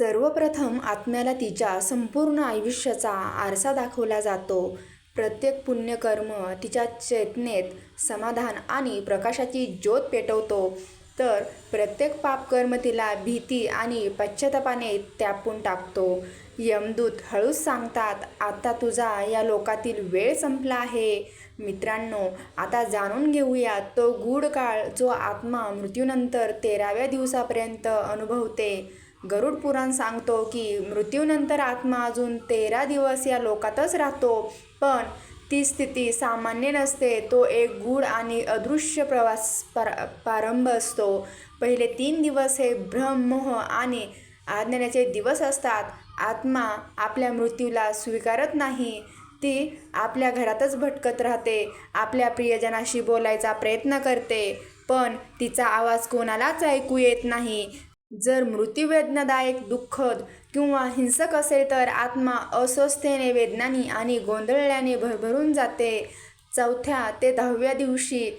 सर्वप्रथम आत्म्याला तिच्या संपूर्ण आयुष्याचा आरसा दाखवला जातो. प्रत्येक पुण्यकर्म तिच्या चेतनेत समाधान आणि प्रकाशाची ज्योत पेटवतो, तर प्रत्येक पापकर्म तिला भीती आणि पश्चातापाने त्यापून टाकतो. यमदूत हळूच सांगतात, "आता तुझा या लोकातील वेळ संपला आहे." मित्रांनो, आता जाणून घेऊया तो गूढ काळ जो आत्मा मृत्यूनंतर तेराव्या दिवसापर्यंत अनुभवते. गरुड पुराण सांगतो की मृत्यूनंतर आत्मा अजून तेरा दिवस या लोकातच राहतो. पण ती स्थिती सामान्य नसते. तो एक गूढ आणि अदृश्य प्रवास पार प्रारंभ असतो. पहिले तीन दिवस हे भ्रम, आणि आज्ञानाचे दिवस असतात. आत्मा आपल्या मृत्यूला स्वीकारत नाही. ती आपल्या घरातच भटकत राहते, आपल्या प्रियजनाशी बोलायचा प्रयत्न करते, पण तिचा आवाज कोणालाच ऐकू येत नाही. जर मृत्यू वेदनादायक, दुःखद किंवा हिंसक असेल तर आत्मा अस्वस्थतेने, वेदनानी आणि गोंधळल्याने भरभरून जाते. चौथ्या ते दहाव्या दिवशी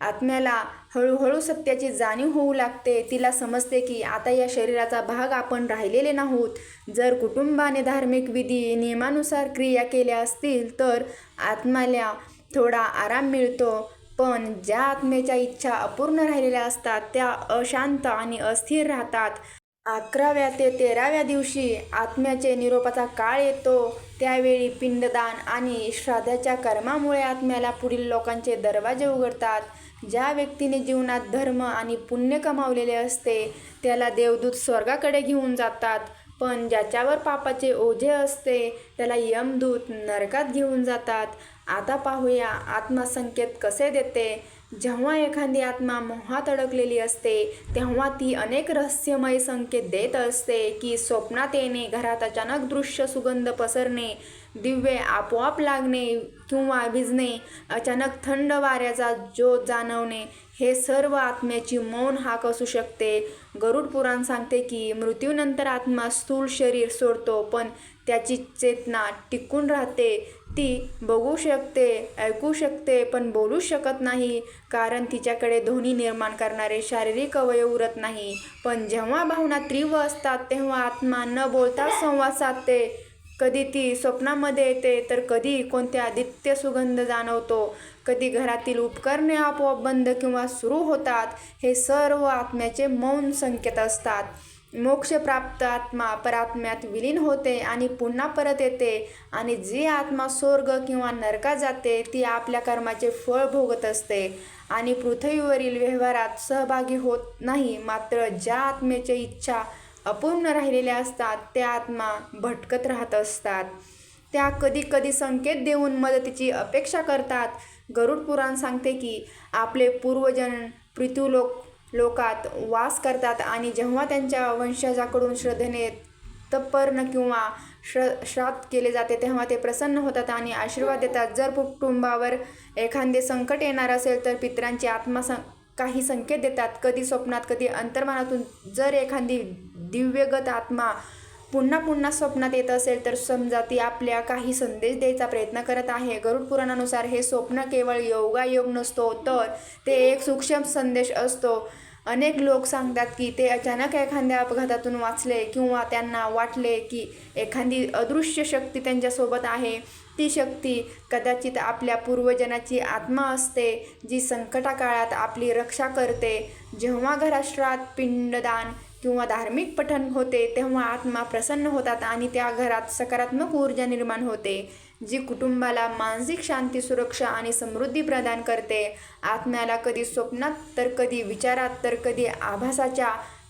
आत्म्याला हळूहळू सत्याची जाणीव होऊ लागते. तिला समजते की आता या शरीराचा भाग आपण राहिलेले नाहोत. जर कुटुंबाने धार्मिक विधी, नियमानुसार क्रिया केल्या असतील तर आत्म्याला थोडा आराम मिळतो. पण ज्या आत्म्याच्या इच्छा अपूर्ण राहिलेल्या असतात त्या अशांत आणि अस्थिर राहतात. अकराव्या ते तेराव्या दिवशी आत्म्याचे निरोपाचा काळ येतो. त्यावेळी पिंडदान आणि श्राद्धाच्या कर्मामुळे आत्म्याला पुढील लोकांचे दरवाजे उघडतात. ज्या व्यक्तीने जीवनात धर्म आणि पुण्य कमावलेले असते त्याला देवदूत स्वर्गाकडे घेऊन जातात. पण ज्याच्यावर पापाचे ओझे असते त्याला यमदूत नरकात घेऊन जातात. आता पाहूया आत्मसंकेत कसे देते. जेव्हा एखादी आत्मा मोहात अडकलेली असते तेव्हा ती अनेक रहस्यमय संकेत देत असते की स्वप्नात येणे, घरात अचानक दृश्य सुगंध पसरणे, दिव्ये आपोआप लागणे किंवा भिजणे अचानक थंड वाऱ्याचा ज्योत जाणवणे हे सर्व आत्म्याची मौन हाक असू शकते. गरुड पुराण सांगते की मृत्यूनंतर आत्मा स्थूल शरीर सोडतो पण त्याची चेतना टिकून राहते. ती बघू शकते, ऐकू शकते पण बोलू शकत नाही कारण तिच्याकडे ध्वनी निर्माण करणारे शारीरिक अवयव उरत नाही. पण जेव्हा भावना तीव्र असतात तेव्हा आत्मा न बोलताच संवाद साधते. कधी ती स्वप्नामध्ये येते तर कधी कोणत्या आदित्य सुगंध जाणवतो, कधी घरातील उपकरणे आपोआप बंद किंवा सुरू होतात. हे सर्व आत्म्याचे मौन संकेत असतात. मोक्षप्राप्त आत्मा परात्म्यात विलीन होते आणि पुन्हा परत येते आणि जी आत्मा स्वर्ग किंवा नरका जाते ती आपल्या कर्माचे फळ भोगत असते आणि पृथ्वीवरील व्यवहारात सहभागी होत नाही. मात्र ज्या आत्म्याच्या इच्छा अपूर्ण राहिलेल्या असतात त्या आत्मा भटकत राहत असतात. त्या कधी कधी संकेत देऊन मदतीची अपेक्षा करतात. गरुड पुराण सांगते की आपले पूर्वजन लोकात वास करतात आणि जेव्हा त्यांच्या वंशजाकडून श्रद्धेने तपर्ण किंवा श्र श्राप केले जाते तेव्हा ते प्रसन्न होतात आणि आशीर्वाद देतात. जर कुटुंबावर एखादे संकट येणार असेल तर पितरांची आत्मा सं काही संकेत देतात, कधी स्वप्नात, कधी अंतर्मानातून जर एखादी दिव्यगत आत्मा पुन्हा पुन्हा स्वप्नात येत असेल तर समजा ती आपल्या काही संदेश द्यायचा प्रयत्न करत आहे. गरुड पुराणानुसार हे स्वप्न केवळ योगायोग नसतो तर ते एक सूक्ष्म संदेश असतो. अनेक लोक सांगतात की ते अचानक एखाद्या अपघातातून वाचले किंवा त्यांना वाटले की एखादी अदृश्य शक्ती त्यांच्यासोबत आहे. ती शक्ती कदाचित आपल्या पूर्वजनाची आत्मा असते जी संकटाकाळात आपली रक्षा करते. जेव्हा घराष्ट्रात पिंडदान किंवा धार्मिक पठण होते तेव्हा आत्मा प्रसन्न होतात आणि त्या घरात सकारात्मक ऊर्जा निर्माण होते, जी कुटुंबाला मानसिक शांती, सुरक्षा आणि समृद्धी प्रदान करते. आत्म्याला कधी स्वप्नात तर कधी विचारात तर कधी आभासाच्या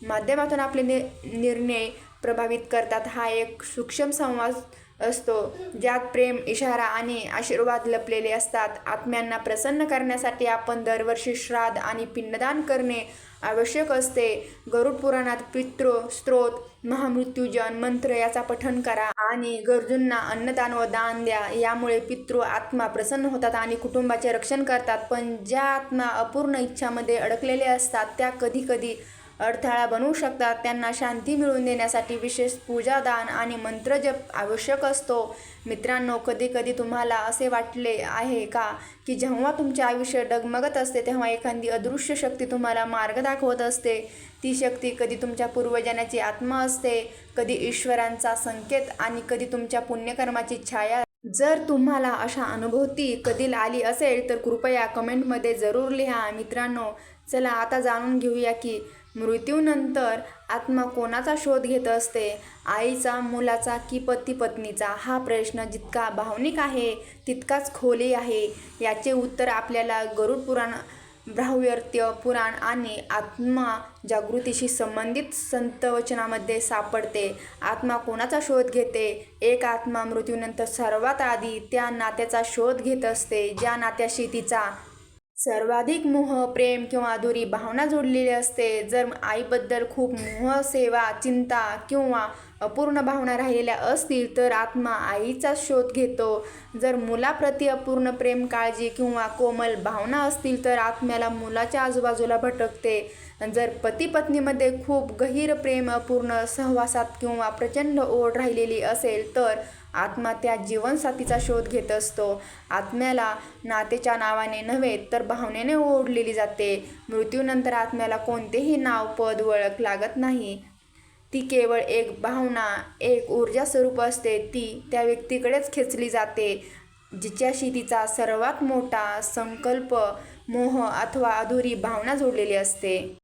माध्यमातून आपले नि निर्णय प्रभावित करतात. हा एक सूक्ष्म संवाद असतो ज्यात प्रेम, इशारा आणि आशीर्वाद लपलेले असतात. आत्म्यांना प्रसन्न करण्यासाठी आपण दरवर्षी श्राद्ध आणि पिंडदान करणे आवश्यक असते. गरुड पुराणात पितृ स्त्रोत महामृत्युजन मंत्र याचा पठन करा आणि गरजूंना अन्नदान व दान द्या. यामुळे पितृ आत्मा प्रसन्न होतात आणि कुटुंबाचे रक्षण करतात. पण ज्या आत्मा अपूर्ण इच्छामध्ये अडकलेले असतात त्या कधी कधी अडथळा बनवू शकतात. त्यांना शांती मिळवून देण्यासाठी विशेष पूजादान आणि मंत्रजप आवश्यक असतो. मित्रांनो कधी कधी तुम्हाला असे वाटले आहे का की जेव्हा तुमचे आयुष्य डगमगत असते तेव्हा एखादी अदृश्य शक्ती तुम्हाला मार्ग दाखवत असते? ती शक्ती कधी तुमच्या पूर्वजनाची आत्मा असते कधी ईश्वरांचा संकेत आणि कधी तुमच्या पुण्यकर्माची छाया. जर तुम्हाला अशा अनुभूती कधी आली असेल तर कृपया कमेंटमध्ये जरूर लिहा. मित्रांनो चला आता जाणून घेऊया की मृत्यूनंतर आत्मा कोणाचा शोध घेत असते? आईचा मुलाचा की पती पत्नीचा हा प्रश्न जितका भावनिक आहे तितकाच खोली आहे. याचे उत्तर आपल्याला गरुड पुराण ब्राह्यर्त्य पुराण आणि आत्मा जागृतीशी संबंधित संतवचनामध्ये सापडते. आत्मा कोणाचा शोध घेते? एक आत्मा मृत्यूनंतर सर्वात आधी त्या नात्याचा शोध घेत असते ज्या नात्याशी तिचा सर्वाधिक मोह प्रेम किंवा अधुरी भावना जोडलेली असते. जर आईबद्दल खूप मोह सेवा चिंता किंवा अपूर्ण भावना राहिलेल्या असतील तर आत्मा आईचा शोध घेतो. जर मुलाप्रती अपूर्ण प्रेम काळजी किंवा कोमल भावना असतील तर आत्म्याला मुलाच्या आजूबाजूला भटकते. जर पती पत्नीमध्ये खूप गहीर प्रेम अपूर्ण सहवासात किंवा प्रचंड ओढ राहिलेली असेल तर आत्मा त्या जीवनसाथीचा शोध घेत असतो. आत्म्याला नातेच्या नावाने नव्हे तर भावनेने ओढलेली जाते. मृत्यूनंतर आत्म्याला कोणतेही नाव पद वळख लागत नाही. ती केवळ एक भावना एक ऊर्जा स्वरूप असते ती त्या व्यक्तीकडेच खेचली जाते जिच्याशी तिचा सर्वात मोठा संकल्प मोह अथवा अधुरी भावना जोडलेली असते.